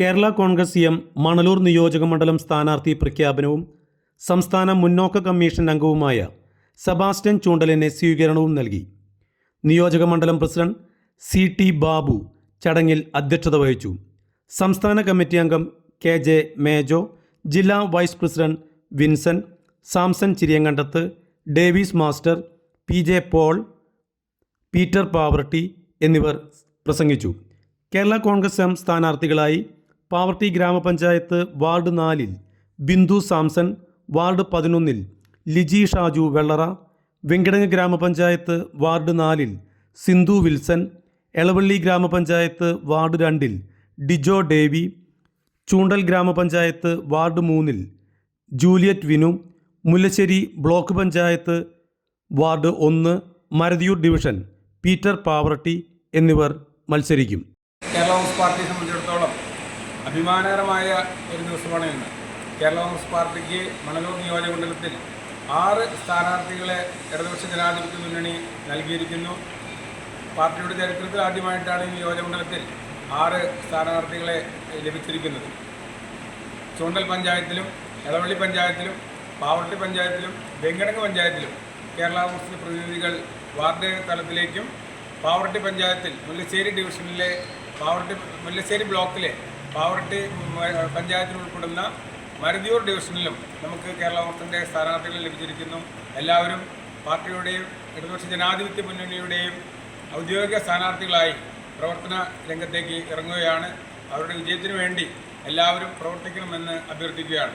Kerala Congress M Manalur നിയോജക മണ്ഡലം സ്ഥാനാർത്ഥി പ്രഖ്യാപനവും സംസ്ഥാന മുന്നോക്ക കമ്മീഷൻ അംഗവുമായ സെബാസ്റ്റ്യൻ ചൂണ്ടലിനെ സ്വീകരണവും നൽകി. നിയോജക മണ്ഡലം പ്രസിഡന്റ് സി ടി ബാബു ചടങ്ങിൽ അധ്യക്ഷത വഹിച്ചു. സംസ്ഥാന കമ്മിറ്റി അംഗം കെ ജെ മേജോ ജില്ലാ vice president Vincent Samson Chiriyankandath Davis master P J Paul Peter Pavaratty എന്നിവർ പ്രസംഗിച്ചു. കേരള കോൺഗ്രസ് എം സ്ഥാനാർത്ഥികളായി പാവർട്ടി ഗ്രാമപഞ്ചായത്ത് വാർഡ് നാലിൽ ബിന്ദു സാംസൺ വാർഡ് പതിനൊന്നിൽ ലിജി ഷാജു വെള്ളറ വെങ്കിടങ്ങ് ഗ്രാമപഞ്ചായത്ത് വാർഡ് നാലിൽ സിന്ധു വിൽസൺ എളവള്ളി ഗ്രാമപഞ്ചായത്ത് വാർഡ് രണ്ടിൽ ഡിജോ ഡേവി ചൂണ്ടൽ ഗ്രാമപഞ്ചായത്ത് വാർഡ് മൂന്നിൽ Juliet Vinu Mullassery block panchayat ward ഒന്ന് മരതിയൂർ ഡിവിഷൻ പീറ്റർ പാവർട്ടി എന്നിവർ മത്സരിക്കും. കേരള കോൺഗ്രസ് പാർട്ടിയെ സംബന്ധിച്ചിടത്തോളം അഭിമാനകരമായ ഒരു ദിവസമാണ് ഇന്ന്. കേരള കോൺഗ്രസ് പാർട്ടിക്ക് മണലൂർ നിയോജകമണ്ഡലത്തിൽ ആറ് സ്ഥാനാർത്ഥികളെ ഇടതുപക്ഷ ജനാധിപത്യ മുന്നണി നൽകിയിരിക്കുന്നു. പാർട്ടിയുടെ ചരിത്രത്തിൽ ആദ്യമായിട്ടാണ് ഈ നിയോജകമണ്ഡലത്തിൽ ആറ് സ്ഥാനാർത്ഥികളെ ലഭിച്ചിരിക്കുന്നത്. ചൂണ്ടൽ പഞ്ചായത്തിലും ഇടവള്ളി പഞ്ചായത്തിലും പാവർട്ടി പഞ്ചായത്തിലും വെങ്കടങ്ങ് പഞ്ചായത്തിലും കേരള കോൺഗ്രസിലെ പ്രതിനിധികൾ വാർഡ് തലത്തിലേക്കും പാവർട്ടി പഞ്ചായത്തിൽ മുല്ലശ്ശേരി ഡിവിഷനിലെ പാവർട്ടി മുല്ലശ്ശേരി ബ്ലോക്കിലെ പാവർട്ടി മ- പഞ്ചായത്തിൽ ഉൾപ്പെടുന്ന മരുതിയൂർ ഡിവിഷനിലും നമുക്ക് കേരള കോൺഗ്രസിന്റെ സ്ഥാനാർത്ഥികൾ ലഭിച്ചിരിക്കുന്നു. എല്ലാവരും പാർട്ടിയുടെയും ഇടതുപക്ഷ ജനാധിപത്യ മുന്നണിയുടെയും ഔദ്യോഗിക സ്ഥാനാർത്ഥികളായി പ്രവർത്തന രംഗത്തേക്ക് ഇറങ്ങുകയാണ്. അവരുടെ വിജയത്തിനു വേണ്ടി എല്ലാവരും പ്രവർത്തിക്കണമെന്ന് അഭ്യർത്ഥിക്കുകയാണ്.